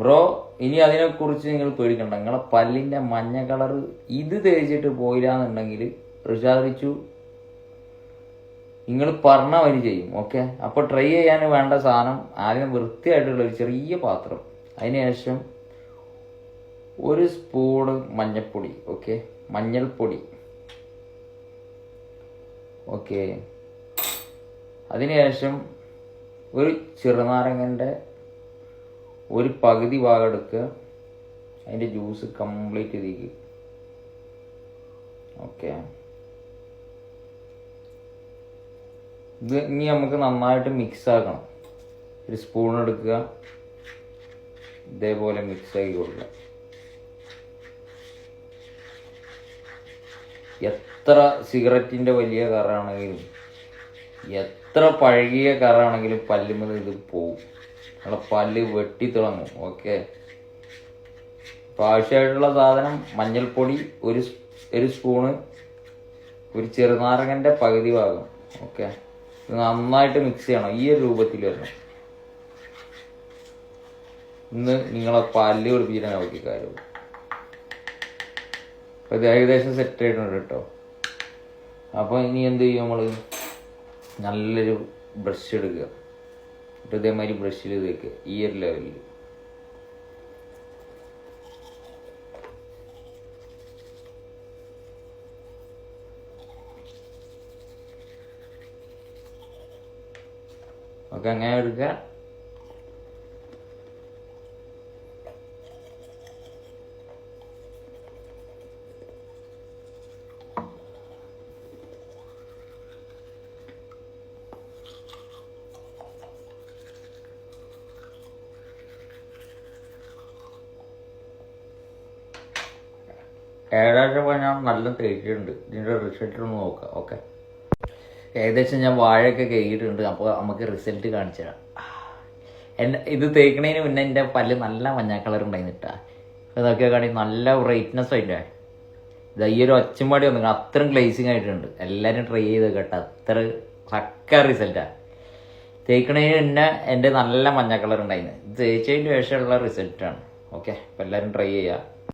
Bro ഇനി അതിനെക്കുറിച്ച് നിങ്ങൾ പേടിക്കണ്ട. നിങ്ങളെ പല്ലിന്റെ മഞ്ഞ കളർ ഇത് തേച്ചിട്ട് പോയില്ല എന്നുണ്ടെങ്കിൽ റിഷാദിച്ചു നിങ്ങൾ പറഞ്ഞ വരി ചെയ്യും ഓക്കെ? അപ്പോൾ ട്രൈ ചെയ്യാൻ വേണ്ട സാധനം ആദ്യം വൃത്തിയായിട്ടുള്ള ഒരു ചെറിയ പാത്രം. അതിനുശേഷം ഒരു സ്പൂണ് മഞ്ഞൾപ്പൊടി ഓക്കെ? മഞ്ഞൾപ്പൊടി ഓക്കെ? അതിനുശേഷം ഒരു ചെറുനാരങ്ങന്റെ ഒരു പകുതി ഭാഗം എടുക്കുക. അതിന്റെ ജ്യൂസ് കംപ്ലീറ്റ് ഇതിക്ക് ഓക്കെ ഇത് ഇനി നമുക്ക് നന്നായിട്ട് മിക്സ് ആക്കണം. ഒരു സ്പൂൺ എടുക്കുക. ഇതേപോലെ മിക്സ് ആക്കി കൊടുക്കുക. എത്ര സിഗരറ്റിന്റെ വലിയ കറാണെങ്കിലും എത്ര പഴകിയ കറാണെങ്കിലും പല്ലുമ്പോൾ ഇത് പോവും. നമ്മളെ പല്ല് വെട്ടിത്തിളങ്ങും ഓക്കെ അപ്പം ആവശ്യമായിട്ടുള്ള സാധനം മഞ്ഞൾപ്പൊടി ഒരു ഒരു സ്പൂണ് ഒരു ചെറുനാരങ്ങന്റെ പകുതി ഭാഗം. ഓക്കെ ഇത് നന്നായിട്ട് മിക്സ് ചെയ്യണം. ഈ ഒരു രൂപത്തിൽ വരണം. ഇന്ന് നിങ്ങളെ പല്ല് പിടിപ്പിച്ചിട്ട് നോക്കി കാര്യം. അപ്പം ഇത് ഏകദേശം സെറ്റ് ആയിട്ടുണ്ട് കേട്ടോ. അപ്പോൾ ഇനി എന്ത് ചെയ്യും നമ്മൾ നല്ലൊരു ബ്രഷ് എടുക്കുക. എന്നിട്ട് ഇതേമാതിരി ബ്രഷിൽ തേക്കുക ഈ ലെവലിൽ ഓക്കെ അങ്ങനെ എടുക്കുക ഏഴാഴ്ച പോയി ഞാൻ നല്ല തേച്ചിട്ടുണ്ട് ഇതിന്റെ റിസൾട്ട് ഒന്ന് നോക്കാം ഓക്കെ ഏകദേശം ഞാൻ വാഴയൊക്കെ കഴുകിയിട്ടുണ്ട് അപ്പോൾ നമുക്ക് റിസൾട്ട് കാണിച്ചു തരാം. എന്റെ ഇത് തേക്കണതിന് മുന്നേ എന്റെ പല്ല് നല്ല മഞ്ഞ കളർ ഉണ്ടായിരുന്നിട്ടാ അപ്പോൾ ഇതൊക്കെ കാണി നല്ല ബ്രൈറ്റ്നെസ് ആയിട്ടേ ഇത് ഈ ഒരു ഒച്ചമ്പാടി വന്നു അത്രയും ഗ്ലേസിങ് ആയിട്ടുണ്ട്. എല്ലാവരും ട്രൈ ചെയ്ത് കേട്ടോ. അത്ര സക്ക റിസൾട്ടാണ് തേക്കണതിന് മുന്നേ എന്റെ നല്ല മഞ്ഞ കളർ ഉണ്ടായിരുന്നു. ഇത് തേച്ചതിന് ശേഷമുള്ള റിസൾട്ടാണ് ഓക്കെ അപ്പോൾ എല്ലാവരും ട്രൈ ചെയ്യുക